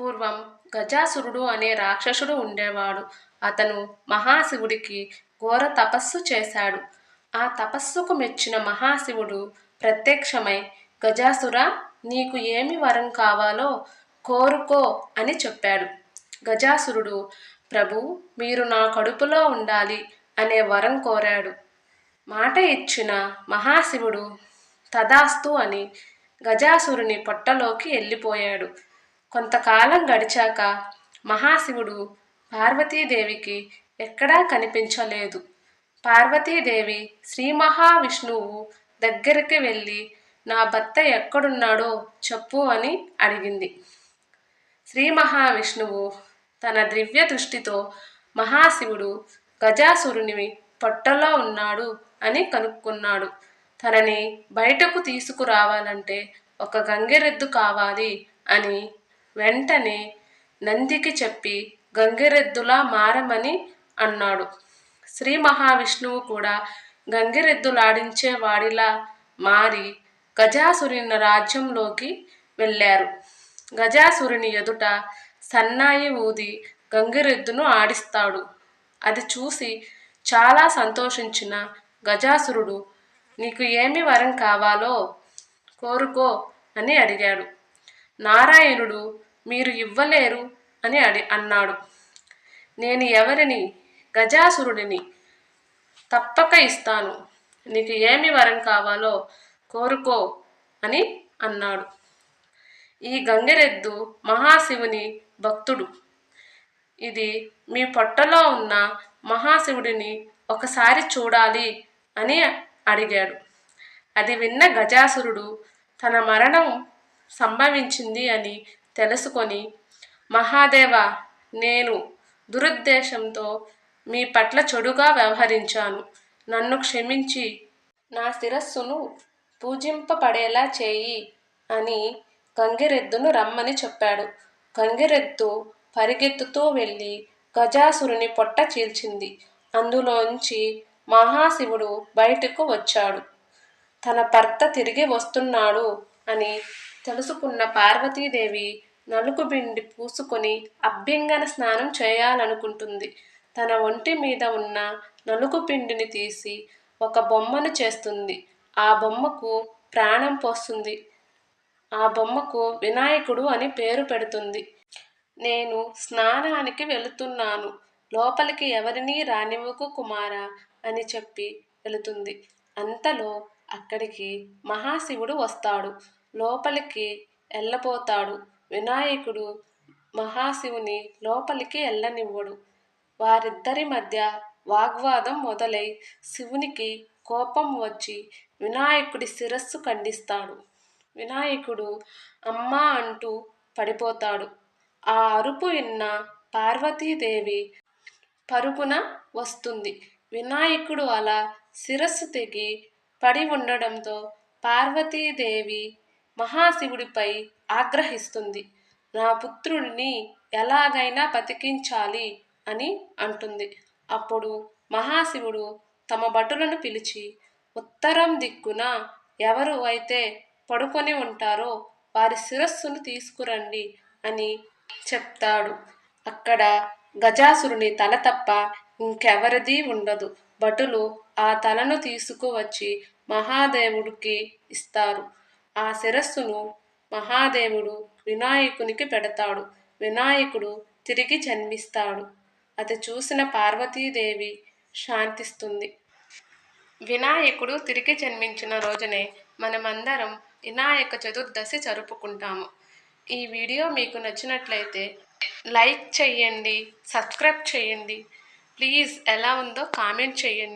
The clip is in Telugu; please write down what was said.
పూర్వం గజాసురుడు అనే రాక్షసుడు ఉండేవాడు. అతను మహాశివుడికి ఘోర తపస్సు చేశాడు. ఆ తపస్సుకు మెచ్చిన మహాశివుడు ప్రత్యక్షమై గజాసుర నీకు ఏమి వరం కావాలో కోరుకో అని చెప్పాడు. గజాసురుడు ప్రభు మీరు నా కడుపులో ఉండాలి అనే వరం కోరాడు. మాట ఇచ్చిన మహాశివుడు తదాస్తు అని గజాసురుని పొట్టలోకి వెళ్ళిపోయాడు కొంతకాలం గడిచాక మహాశివుడు పార్వతీదేవికి ఎక్కడా కనిపించలేదు. పార్వతీదేవి శ్రీ మహావిష్ణువు దగ్గరికి వెళ్ళి నా భర్త ఎక్కడున్నాడో చెప్పు అని అడిగింది. శ్రీ మహావిష్ణువు తన దివ్య దృష్టితో మహాశివుడు గజాసురుని పొట్టలో ఉన్నాడు అని కనుక్కున్నాడు. తనని బయటకు తీసుకురావాలంటే ఒక గంగిరెద్దు కావాలి అని వెంటనే నందికి చెప్పి గంగిరెద్దులా మారమని అన్నాడు. శ్రీ మహావిష్ణువు కూడా గంగిరెద్దులాడించే వాడిలా మారి గజాసురుని రాజ్యంలోకి వెళ్ళారు. గజాసురుని ఎదుట సన్నాయి ఊది గంగిరెద్దును ఆడిస్తాడు. అది చూసి చాలా సంతోషించిన గజాసురుడు నీకు ఏమి వరం కావాలో కోరుకో అని అడిగాడు. నారాయణుడు మీరు ఇవ్వలేరు అని అడి అన్నాడు. నేను ఎవరిని? గజాసురుడిని. తప్పక ఇస్తాను. నీకు ఏమి వరం కావాలో కోరుకో అని అన్నాడు. ఈ గంగిరెద్దు మహాశివుని భక్తుడు. ఇది మీ పొట్టలో ఉన్న మహాశివుడిని ఒకసారి చూడాలి అని అడిగాడు. అది విన్న గజాసురుడు తన మరణం సంభవించింది అని తెలుసుకొని మహాదేవ నేను దురుద్దేశంతో మీ పట్ల చెడుగా వ్యవహరించాను. నన్ను క్షమించి నా శిరస్సును పూజింపబడేలా చేయి అని గంగిరెద్దును రమ్మని చెప్పాడు. గంగిరెద్దు పరిగెత్తుతూ వెళ్ళి గజాసురుని పొట్ట చీల్చింది. అందులోంచి మహాశివుడు బయటకు వచ్చాడు. తన భర్త తిరిగి వస్తున్నాడు అని తెలుసుకున్న పార్వతీదేవి నలుగు పిండి పూసుకొని అభ్యంగన స్నానం చేయాలనుకుంటుంది. తన ఒంటి మీద ఉన్న నలుగు పిండిని తీసి ఒక బొమ్మను చేస్తుంది. ఆ బొమ్మకు ప్రాణం పోస్తుంది. ఆ బొమ్మకు వినాయకుడు అని పేరు పెడుతుంది. నేను స్నానానికి వెళుతున్నాను. లోపలికి ఎవరినీ రానివ్వకు కుమారా అని చెప్పి వెళుతుంది. అంతలో అక్కడికి మహాశివుడు వస్తాడు. లోపలికి వెళ్ళబోతాడు వినాయకుడు మహాశివుని లోపలికి వెళ్ళనివ్వడు వారిద్దరి మధ్య వాగ్వాదం మొదలై శివునికి కోపం వచ్చి వినాయకుడి శిరస్సు ఖండిస్తాడు. వినాయకుడు అమ్మా అంటూ పడిపోతాడు. ఆ అరుపు విన్న పార్వతీదేవి పరుగున వస్తుంది. వినాయకుడు అలా శిరస్సు తెగి పడి ఉండడంతో పార్వతీదేవి మహాశివుడిపై ఆగ్రహిస్తుంది. నా పుత్రుడిని ఎలాగైనా బతికించాలి అని అంటుంది. అప్పుడు మహాశివుడు తమ భటులను పిలిచి ఉత్తరం దిక్కున ఎవరు అయితే పడుకొని ఉంటారో వారి శిరస్సును తీసుకురండి అని చెప్తాడు. అక్కడ గజాసురుని తల తప్ప ఇంకెవరిది ఉండదు. భటులు ఆ తలను తీసుకువచ్చి మహాదేవుడికి ఇస్తారు. ఆ శిరస్సును మహాదేవుడు వినాయకునికి పెడతాడు. వినాయకుడు తిరిగి జన్మిస్తాడు. అది చూసిన పార్వతీదేవి శాంతిస్తుంది. వినాయకుడు తిరిగి జన్మించిన రోజునే మనమందరం వినాయక చతుర్దశి జరుపుకుంటాము. ఈ వీడియో మీకు నచ్చినట్లయితే లైక్ చేయండి సబ్స్క్రైబ్ చేయండి. ప్లీజ్ ఎలా ఉందో కామెంట్ చేయండి.